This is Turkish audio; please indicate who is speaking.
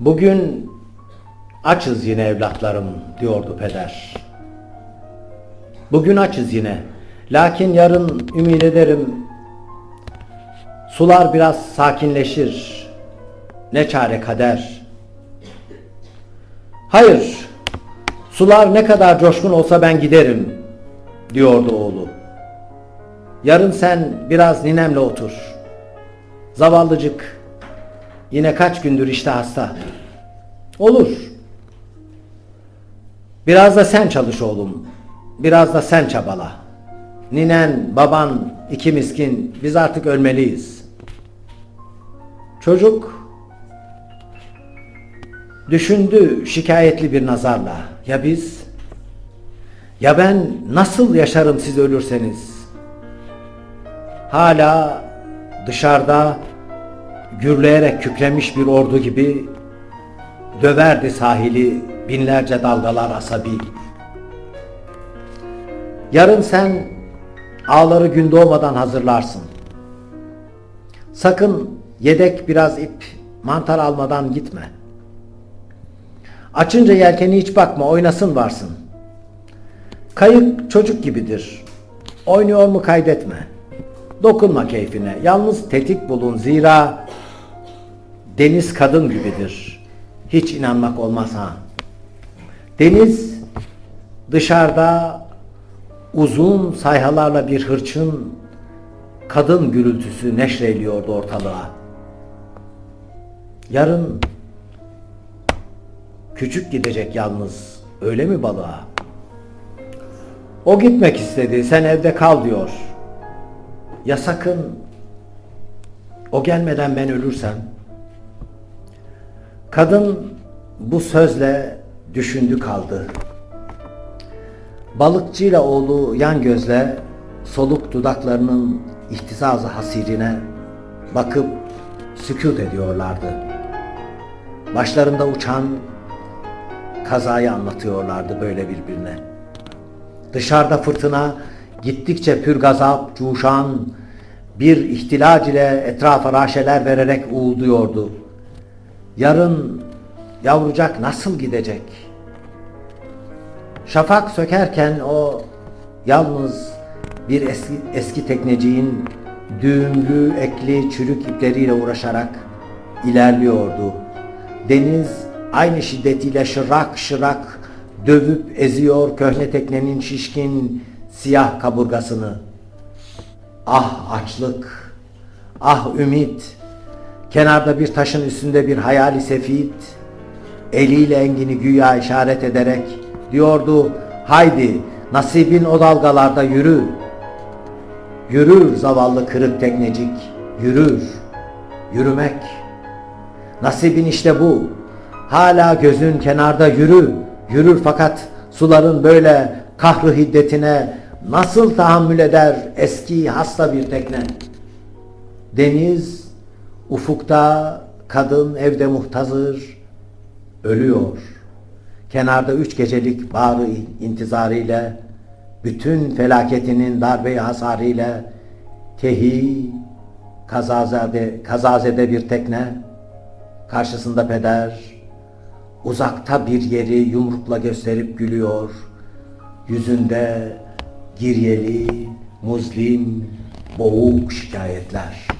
Speaker 1: Bugün açız yine evlatlarım diyordu peder. Bugün açız yine. Lakin yarın ümit ederim sular biraz sakinleşir. Ne çare kader. Hayır. Sular ne kadar coşkun olsa ben giderim diyordu oğlu. Yarın sen biraz ninemle otur. Zavallıcık yine kaç gündür işte hasta. Olur. Biraz da sen çalış oğlum. Biraz da sen çabala. Ninen, baban, iki miskin biz artık ölmeliyiz. Çocuk düşündü şikayetli bir nazarla. Ya biz? Ya ben nasıl yaşarım siz ölürseniz? Hala dışarıda gürleyerek kükremiş bir ordu gibi döverdi sahili binlerce dalgalar asabi. Yarın sen ağları gün doğmadan hazırlarsın. Sakın yedek biraz ip, mantar almadan gitme. Açınca yelkeni hiç bakma, oynasın varsın. Kayık çocuk gibidir. Oynuyor mu kaydetme. Dokunma keyfine. Yalnız tetik bulun zira deniz kadın gibidir. Hiç inanmak olmaz ha. Deniz dışarıda uzun sayhalarla bir hırçın kadın gürültüsü neşreliyordu ortalığa. Yarın küçük gidecek yalnız. Öyle mi balığa? O gitmek istedi. Sen evde kal diyor. Ya sakın o gelmeden ben ölürsem? Kadın bu sözle düşündü kaldı. Balıkçıyla oğlu yan gözle soluk dudaklarının ihtizazı hasirine bakıp sükut ediyorlardı. Başlarında uçan kazayı anlatıyorlardı böyle birbirine. Dışarıda fırtına gittikçe pür gazap, cuşan bir ihtilac ile etrafa raşeler vererek uğulduyordu. Yarın yavrucak nasıl gidecek? Şafak sökerken o yalnız bir eski, eski tekneciğin düğümlü, ekli, çürük ipleriyle uğraşarak ilerliyordu. Deniz aynı şiddetiyle şırak şırak dövüp eziyor köhne teknenin şişkin siyah kaburgasını. Ah açlık, ah ümit, kenarda bir taşın üstünde bir hayali sefit, eliyle engini güya işaret ederek diyordu, haydi nasibin o dalgalarda yürü. Yürür zavallı kırık teknecik, yürür, yürümek. Nasibin işte bu. Hala gözün kenarda yürü, yürür fakat suların böyle kahrı hiddetine nasıl tahammül eder eski hasta bir tekne? Deniz, ufukta kadın evde muhtazır, ölüyor. Kenarda üç gecelik bağrı intizarıyla, bütün felaketinin darbe hasarıyla tehi, kazazede, kazazede bir tekne, karşısında peder, uzakta bir yeri yumrukla gösterip gülüyor, yüzünde giryeli, muzlim, boğuk şikayetler.